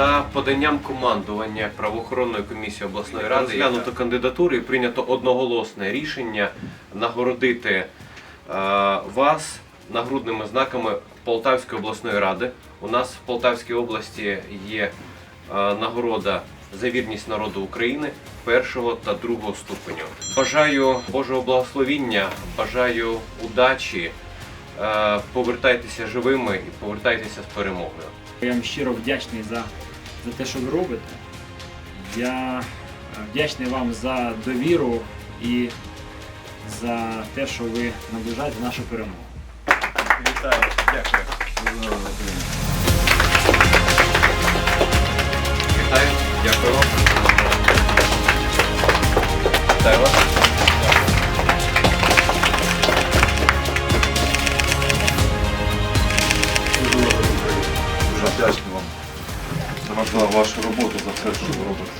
За поданням командування правоохоронної комісії обласної ради розглянуто кандидатури і прийнято одноголосне рішення нагородити е, вас нагрудними знаками Полтавської обласної ради. У нас в Полтавській області є е, нагорода за вірність народу України першого та другого ступеню. Бажаю Божого благословіння, бажаю удачі. Е, Повертайтеся живими і повертайтеся з перемогою. Я вам щиро вдячний за, за те, що ви робите. Я е, вдячний вам за довіру і за те, що ви наближаєте нашу перемогу. Вітаю, дякую. Вітаю, дякую вам. Вітаю вас. Дуже вдячний за вашу, роботу, за все, що ви робите.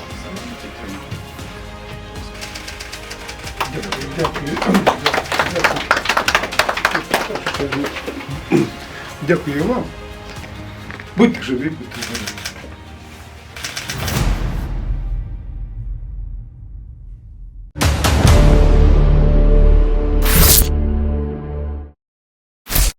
Дякую вам. Будьте живі, будьте здорові.